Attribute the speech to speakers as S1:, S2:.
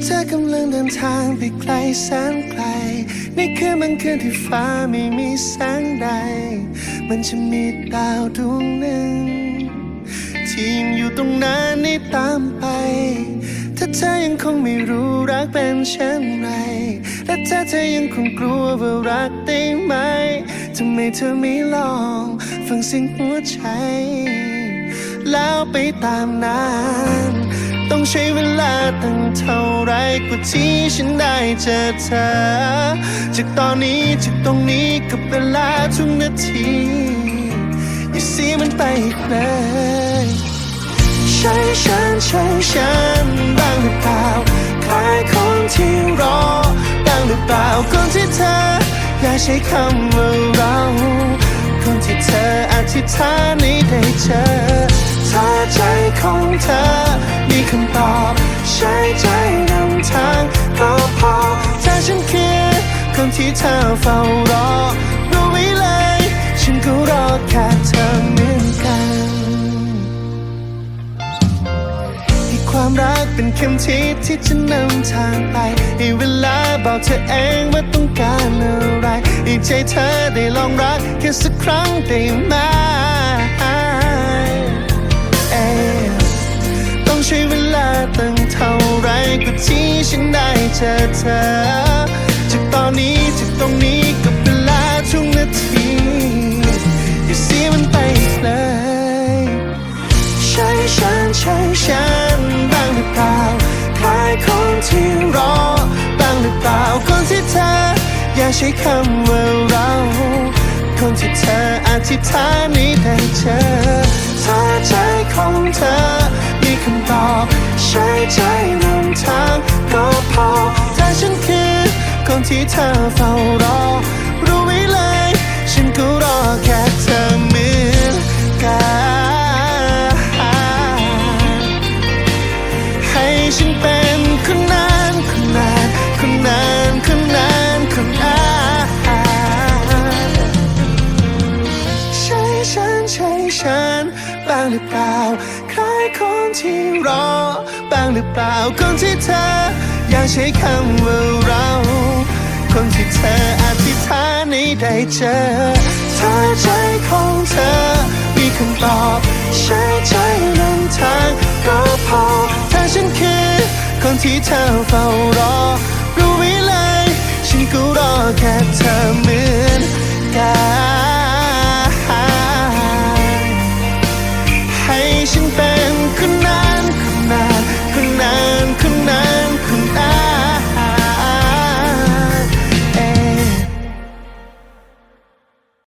S1: เธอกำลังเดินทางไปไกลแสนไกลนี่คือบางคืนที่ฟ้าไม่มีแสงใด มันจะมีดาวดวงหนึ่ง ที่ยังอยู่ตรงนั้นนี่ตามไป ถ้าเธอยังคงไม่รู้รักเป็นเช่นไร และถ้าเธอยังคงกลัวว่ารักได้ไหมทำไมเธอไม่ลองฟังเสียงหัวใจ แล้วไปตามนั้น ต้องใช้เวลาตั้งเท่า กว่าที่ฉันได้เจอเธอ จากตอนนี้จากตรงนี้กับเวลาทุกนาที อย่าเสียมันไปอีกเลยใช่ฉันใช่ฉันบ้างหรือเปล่าคล้ายคนที่รอบ้างหรือเปล่าคนที่เธอ อยากใช้คำว่าเราคนที่เธออธิษฐานให้ได้เจอถ้าใจของเธอมีคำตอบใช้ใจ ที่เธอเฝ้ารอรู้ไว้เลย ฉันก็รอแค่เธอเหมือนกันให้ความรักเป็นเข็มทิศที่จะนำทางไปให้เวลาบอกเธอเองว่าต้องการอะไรให้ใจเธอได้ลองรักแค่สักครั้งได้ไหมต้องใช้เวลาตั้งเท่าไรกว่าที่ฉันได้เจอเธอ ที่รอบ้างหรือเปล่าคนที่เธออยากใช้คำว่าเรา คนที่เธออธิษฐานนี้ได้เจอถ้าใจของเธอมีคำตอบใช้ใจนำทางก็พอถ้าฉันคือคนที่เธอเฝ้ารอ ฉันใช่ฉันบ้างหรือเปล่าใคล้ายคนที่รอบ้างหรือเปล่าคนที่เธออยากใช้คำว่าเรา คนที่เธออธิษฐานให้ได้เจอถ้าใจของเธอมีคำตอบใช้ใจนำทางก็พอถ้าฉันคือคนที่เธอเฝ้ารอรู้ไว้เลยฉันก็